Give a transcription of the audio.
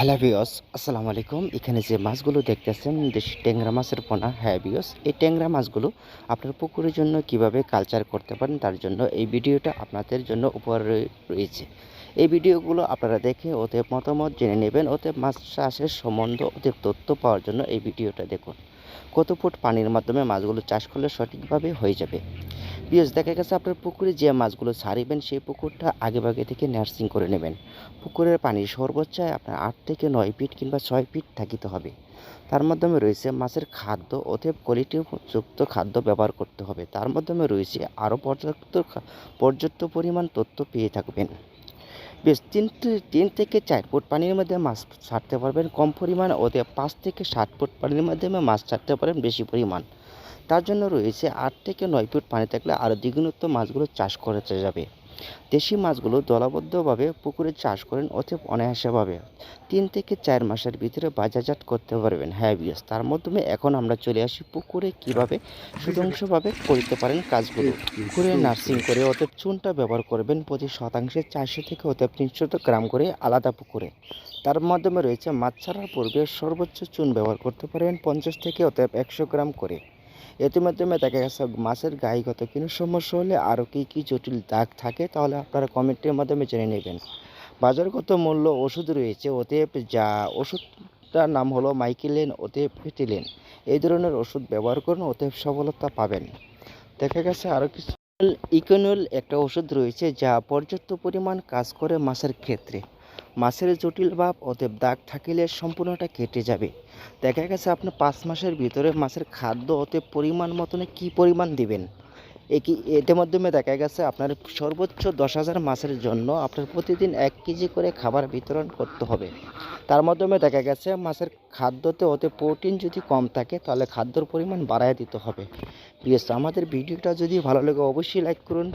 Hello বিয়স আসসালামু আলাইকুম। এখানে যে মাছগুলো দেখতেছেন দেশি ট্যাংরা মাছের পোনা হ্যাঁ বিয়স এই ট্যাংরা মাছগুলো আপনার পুকুরের জন্য কীভাবে কালচার করতে পারেন তার জন্য এই ভিডিওটা আপনাদের জন্য উপহার রয়েছে। এই ভিডিওগুলো আপনারা দেখে ওতে মতামত জেনে নেবেন ওতে মাছ চাষের সম্বন্ধ ওদের তথ্য পাওয়ার জন্য এই ভিডিওটা দেখুন। কত ফুট পানির মাধ্যমে মাছগুলো চাষ করলে সঠিকভাবে হয়ে যাবে? বিয়স দেখা গেছে আপনার পুকুরে যে মাছগুলো ছাড়িবেন, সেই পুকুরটা আগেভাগে থেকে নার্সিং করে নেবেন। পুকুরের পানি সর্বোচ্চ আপনার আট থেকে নয় ফিট কিংবা ছয় ফিট থাকিতে হবে। তার মাধ্যমে রয়েছে মাছের খাদ্য, অতএব কোয়ালিটিযুক্ত খাদ্য ব্যবহার করতে হবে। তার মাধ্যমে রয়েছে আরও পর্যাপ্ত পর্যাপ্ত পরিমাণ তথ্য পেয়ে থাকবেন। বেশ তিন তিন থেকে চার ফুট পানির মধ্যে মাছ ছাড়তে পারবেন। কম পরিমাণ ওতে পাঁচ থেকে সাত ফুট পানির মাধ্যমে মাছ ছাড়তে পারেন বেশি পরিমাণ। তার জন্য রয়েছে আট থেকে নয় ফুট পানি থাকলে আরও দ্বিগুণত্ব মাছগুলো চাষ করা যাবে। দেশি মাছগুলো দলবদ্ধভাবে পুকুরে চাষ করেন অতএব অনায়াসেভাবে। তিন থেকে চার মাসের ভিতরে বাজারজাত করতে পারবেন হ্যাঁ তার মাধ্যমে এখন আমরা চলে আসি পুকুরে কীভাবে সুদংশভাবে করতে পারেন কাজগুলো। পুকুরে নার্সিং করে অতএব চুনটা ব্যবহার করবেন প্রতি শতাংশে চারশো থেকে অতএব তিনশো গ্রাম করে আলাদা পুকুরে। তার মাধ্যমে রয়েছে মাছ ছাড়ার পূর্বে সর্বোচ্চ চুন ব্যবহার করতে পারেন পঞ্চাশ থেকে অতএব একশো গ্রাম করে। এর মাধ্যমে দেখা গেছে মাছের গায়েগত কোনো সমস্যা হলে আরও কী কী জটিল দাগ থাকে তাহলে আপনারা কমেন্টের মাধ্যমে জেনে নেবেন। বাজারগত মূল্য ওষুধ রয়েছে ওতেপ যা ওষুধটার নাম হলো মাইকেলেন ওতেপ ফিটিলেন। এই ধরনের ওষুধ ব্যবহার করুন ওতেপ সফলতা পাবেন। দেখা গেছে আরও কিছু। ইকোনল একটা ওষুধ রয়েছে যা পর্যাপ্ত পরিমাণ কাজ করে মাছের ক্ষেত্রে। মাছের জটিল ভাব অতএব দাগ থাকিলে সম্পূর্ণটা কেটে যাবে। দেখা গেছে আপনি পাঁচ মাসের ভিতরে মাছের খাদ্য অতএব পরিমাণ মতনে কী পরিমাণ দিবেন? একই এটার মাধ্যমে দেখা গেছে আপনার সর্বোচ্চ দশ হাজার মাছের জন্য আপনার প্রতিদিন এক কেজি করে খাবার বিতরণ করতে হবে। তার মাধ্যমে দেখা গেছে মাছের খাদ্যতে ওতে প্রোটিন যদি কম থাকে তাহলে খাদ্যর পরিমাণ বাড়ায় দিতে হবে। প্লিজ আমাদের ভিডিওটা যদি ভালো লাগে অবশ্যই লাইক করুন।